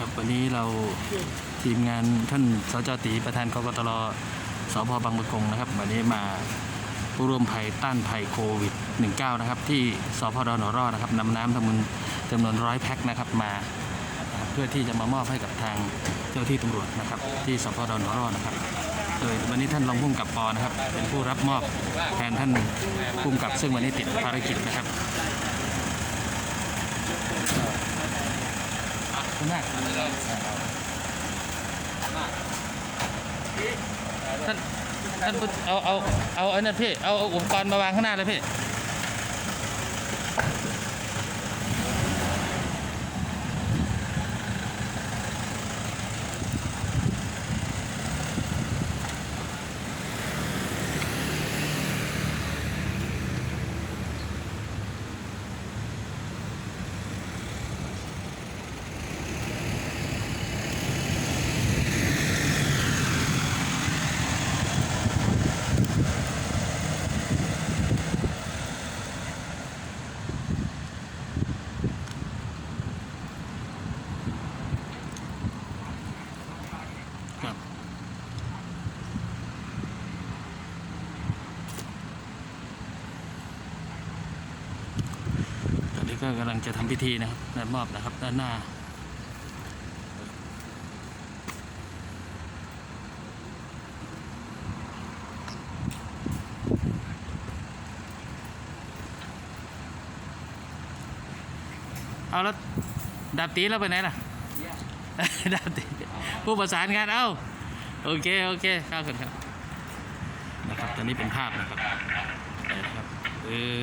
ครับวันนี้เราทีมงานท่านสจตีประธานกกตรสพบางประกงนะครับ วันนี้มาผู้ร่วมภัยต้านภัยโควิด -19 นะครับ ที่สพดหนอรอดนะครับนำน้ำจำนวนจำนวนร้อยแพ็คนะครับมาเพื่อที่จะมามอบให้กับทางเจ้าที่ตำรวจนะครับ ที่สพดหนอรอดนะครับ โดยวันนี้ท่านรองผู้กำกับปอนะครับ เป็นผู้รับมอบแทนท่านผู้กำกับซึ่งวันนี้ติดภารกิจนะครับขอบ คุณมากท่านท่านเอาเอาเอาไอ้นั่นพี่เอาเอาอุปกรณ์มาวางข้างหน้าเลยพี่ ก็กำลังจะทำพิธีนะครับด้านมอบนะครับด้านหน้าเอาแล้วดาบตีเราไปไหนล่ะดาบตีผู้ประสานงานเอ้าโอเคโอเคครับคุณครับนะครับตอนนี้เป็นภาพนะครับไหนนะครับเออ